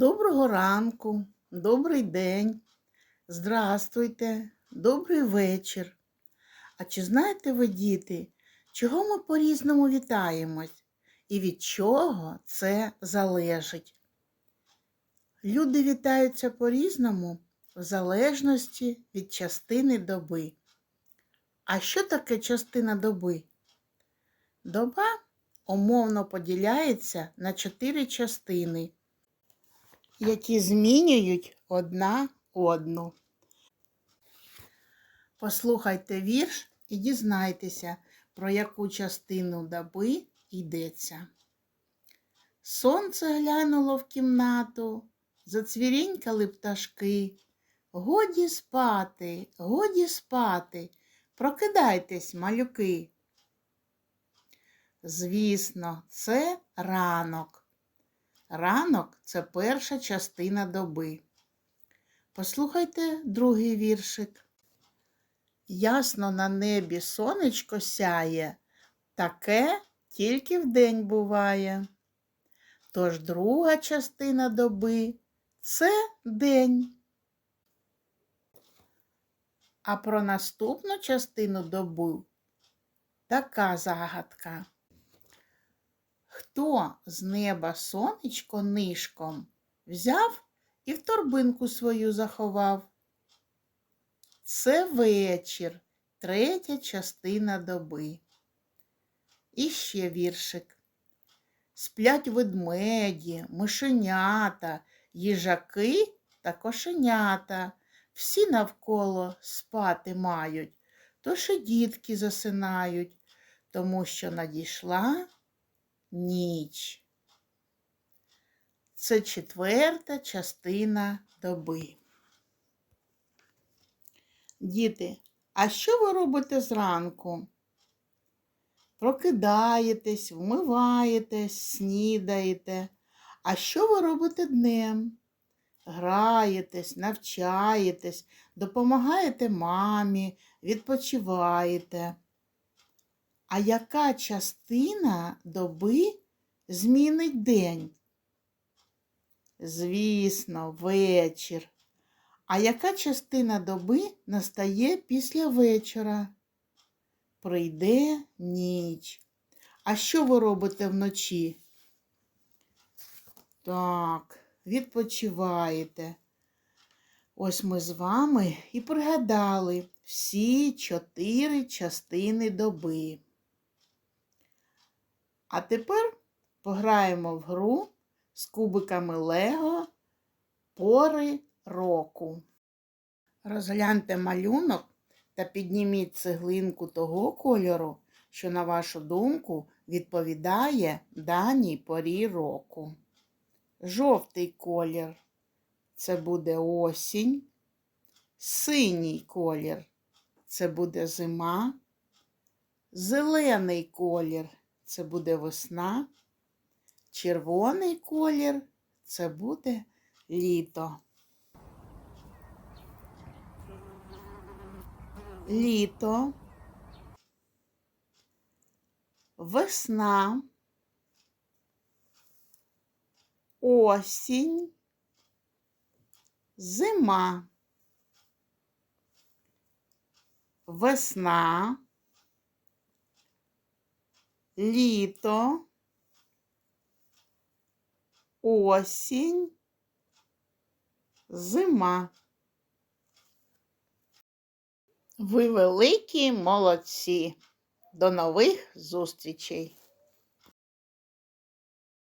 Доброго ранку, добрий день, здрастуйте, добрий вечір. А чи знаєте ви, діти, чого ми по-різному вітаємось і від чого це залежить? Люди вітаються по-різному в залежності від частини доби. А що таке частина доби? Доба умовно поділяється на чотири частини які змінюють одна одну. Послухайте вірш і дізнайтеся, про яку частину доби йдеться. Сонце глянуло в кімнату, зацвірінькали пташки. Годі спати, годі спати, прокидайтесь, малюки. Звісно, це ранок. Ранок це перша частина доби. Послухайте другий віршик. Ясно на небі сонечко сяє, таке тільки вдень буває. Тож друга частина доби це день. А про наступну частину доби така загадка. Хто з неба сонечко нишком взяв і в торбинку свою заховав? Це вечір, третя частина доби. І ще віршик. Сплять ведмеді, мишенята, їжаки та кошенята. Всі навколо спати мають, тож і дітки засинають, тому що надійшла ніч. Це четверта частина доби. Діти, а що ви робите зранку? Прокидаєтесь, вмиваєтесь, снідаєте. А що ви робите днем? Граєтесь, навчаєтесь, допомагаєте мамі, відпочиваєте. А яка частина доби змінить день? Звісно, вечір. А яка частина доби настає після вечора? Прийде ніч. А що ви робите вночі? Так, відпочиваєте. Ось ми з вами і пригадали всі чотири частини доби. А тепер пограємо в гру з кубиками Лего пори року. Розгляньте малюнок та підніміть цеглинку того кольору, що, на вашу думку, відповідає даній порі року. Жовтий колір це буде осінь, синій колір це буде зима, зелений колір це буде весна, червоний колір це буде літо. Літо, весна, осінь, зима, весна літо, осінь, зима. Ви великі молодці. До нових зустрічей!